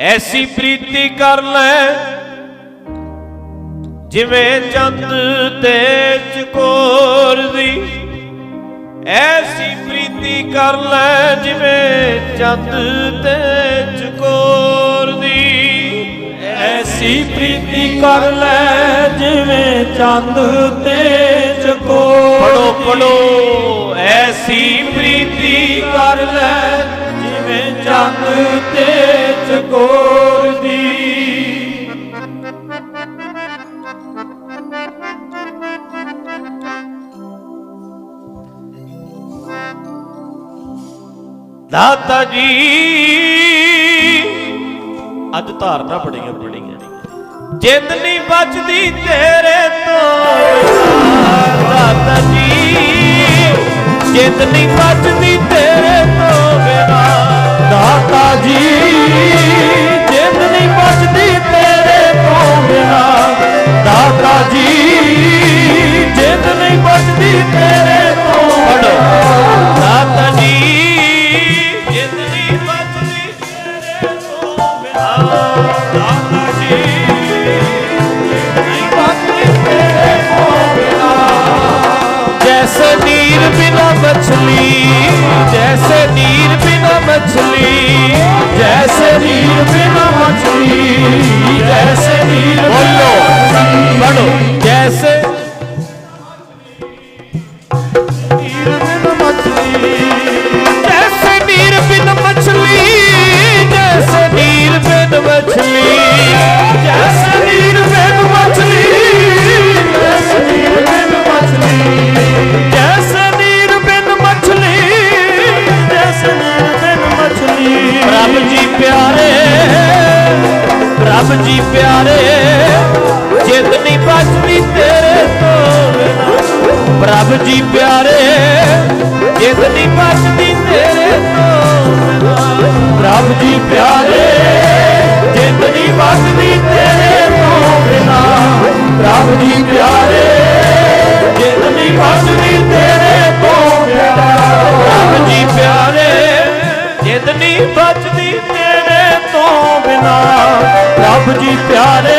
ਐਸੀ ਪ੍ਰੀਤੀ ਕਰ ਲੈ ਜਿਵੇਂ ਚੰਦ ਤੇ ਚਕੋਰ ਦੀ। ਐਸੀ ਪ੍ਰੀਤੀ ਕਰ ਲੈ ਜਿਵੇਂ ਚੰਦ ਤੇ ਚਕੋਰ ਦੀ। ਐਸੀ ਪ੍ਰੀਤੀ ਕਰ ਲੈ ਜਿਵੇਂ ਚੰਦ ਤੇ ਚਕੋਰ ਪੜੋ ਪੜੋ ਐਸੀ ਪ੍ਰੀਤੀ ਕਰ ਲੈ ਜਿਵੇਂ ਚੰਦ ਤੇ ਦਾਤਾ ਜੀ, ਅੱਜ ਧਾਰਨਾ ਬੜੀਆਂ ਬੜੀਆਂ ਜਿੰਦ ਨਹੀਂ ਬਚਦੀ ਤੇਰੇ ਤੋਂ। ਦਾਤਾ ਜੀ, ਜਿੰਦ ਨਹੀਂ ਬਚਦੀ जैसे नीर बिना मछली जैसे नीर बिना मछली जैसे नीर बिना मछली जैसे नीर बोलो RAM ਜੀ ਪਿਆਰੇ, ਜਿੱਤ ਨਹੀਂ ਬਚਦੀ ਤੇਰੇ ਤੋਂ ਪ੍ਰਭ ਜੀ ਪਿਆਰੇ, ਜਿੱਤ ਨਹੀਂ ਬਚਦੀ ਤੇਰੇ ਤੋਂ ਪ੍ਰਭ ਜੀ ਪਿਆਰੇ ਨਹੀਂ ਬਚਦੀ ਤੇਰੇ ਤੋਂ ਬਿਨਾ। ਰੱਬ ਜੀ ਪਿਆਰੇ